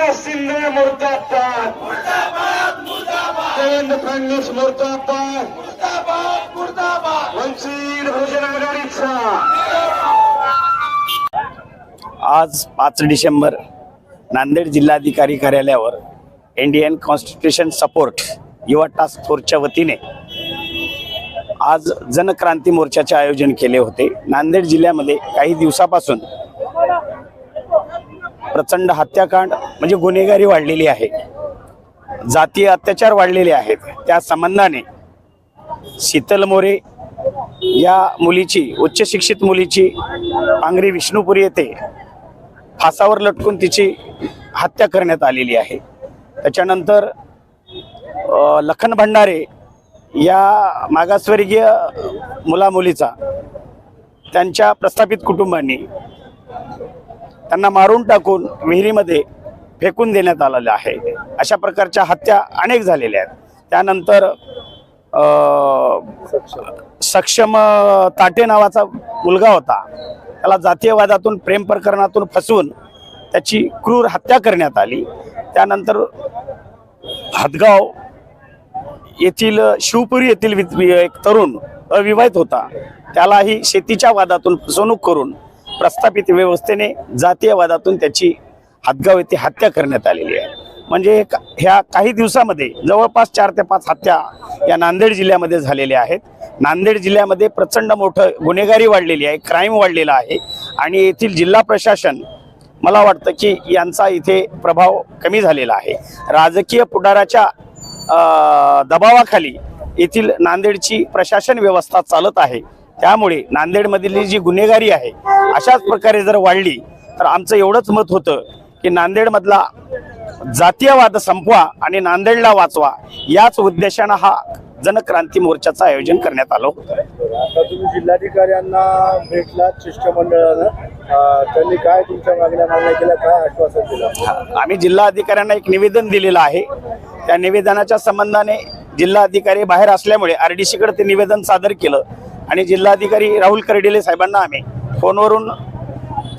मुर्दाबाद देवेंद्र फडणवीस मुर्दाबाद. वंचित बहुजन आघाडीचा. आज पाच डिसेंबर नांदेड जिल्हाधिकारी कार्यालयावर इंडियन कॉन्स्टिट्यूशन सपोर्ट युवा टास्क फोर्सच्या वतीने आज जनक्रांती मोर्चाचे आयोजन केले होते. नांदेड जिल्ह्यामध्ये काही दिवसापासून प्रचंड हत्याकांड म्हणजे गुन्हेगारी वाढलेली आहे. जातीय अत्याचार वाढलेले आहेत. त्या संबंधाने शीतल मोरे या मुलीची उच्च शिक्षित मुलीची पांगरी विष्णुपुरी येथे फासावर लटकून तिची हत्या करण्यात आलेली आहे. त्याच्यानंतर लखन भंडारे या मागासवर्गीय मुलामुलीचा त्यांच्या प्रस्थापित कुटुंबांनी त्यांना मारून टाकून विहिरीमध्ये फेकून देण्यात आलेलं आहे. अशा प्रकारच्या हत्या अनेक झालेल्या आहेत. त्यानंतर सक्षम ताटे नावाचा मुलगा होता. त्याला जातीयवादातून प्रेम प्रकरणातून फसवून त्याची क्रूर हत्या करण्यात आली. त्यानंतर हदगाव येथील शिवपुरी येथील वि- एक तरुण अविवाहित होता. त्यालाही शेतीच्या वादातून फसवणूक करून प्रस्थापित व्यवस्थेने जातीयवादातून त्याची हदगाव येथे हत्या करण्यात आलेली आहे. म्हणजे ह्या काही दिवसामध्ये जवळपास चार ते पाच हत्या या नांदेड जिल्ह्यामध्ये झालेल्या आहेत. नांदेड जिल्ह्यामध्ये प्रचंड मोठं गुन्हेगारी वाढलेली आहे क्राईम वाढलेला आहे. आणि येथील जिल्हा प्रशासन मला वाटतं की यांचा इथे प्रभाव कमी झालेला आहे. राजकीय पुढाराच्या दबावाखाली येथील नांदेडची प्रशासन व्यवस्था चालत आहे. त्यामुळे नांदेडमधली जी गुन्हेगारी आहे अशाच प्रकारे जर वाढली तर आमचं एवढंच मत होतं की नांदेडमधला जातीयवाद संपवा आणि नांदेडला वाचवा याच उद्देशानं हा जनक्रांती मोर्चाचं आयोजन करण्यात आलं होतं. आता तुम्ही जिल्हाधिकाऱ्यांना भेटलात शिष्टमंडळानं. त्यांनी काय तुमच्या मागण्या मागण्या केल्या काय आश्वासन दिलं? आम्ही जिल्हा अधिकाऱ्यांना एक निवेदन दिलेलं आहे. त्या निवेदनाच्या संबंधाने जिल्हा अधिकारी बाहेर असल्यामुळे आर डी सीकडे ते निवेदन सादर केलं आणि जिल्हाधिकारी राहुल कर्डिले साहेबांना आम्ही फोनवरून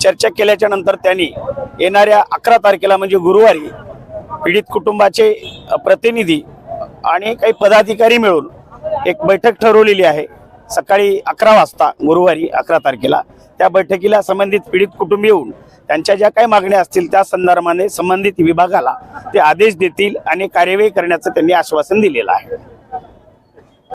चर्चा केल्याच्यानंतर त्यांनी येणाऱ्या अकरा तारखेला म्हणजे गुरुवारी पीडित कुटुंबाचे प्रतिनिधी आणि काही पदाधिकारी मिळून एक बैठक ठरवलेली आहे. सकाळी अकरा वाजता गुरुवारी अकरा तारखेला. त्या बैठकीला संबंधित पीडित कुटुंब येऊन त्यांच्या ज्या काही मागण्या असतील त्या संदर्भाने संबंधित विभागाला ते आदेश देतील आणि कार्यवाही करण्याचं त्यांनी आश्वासन दिलेलं आहे.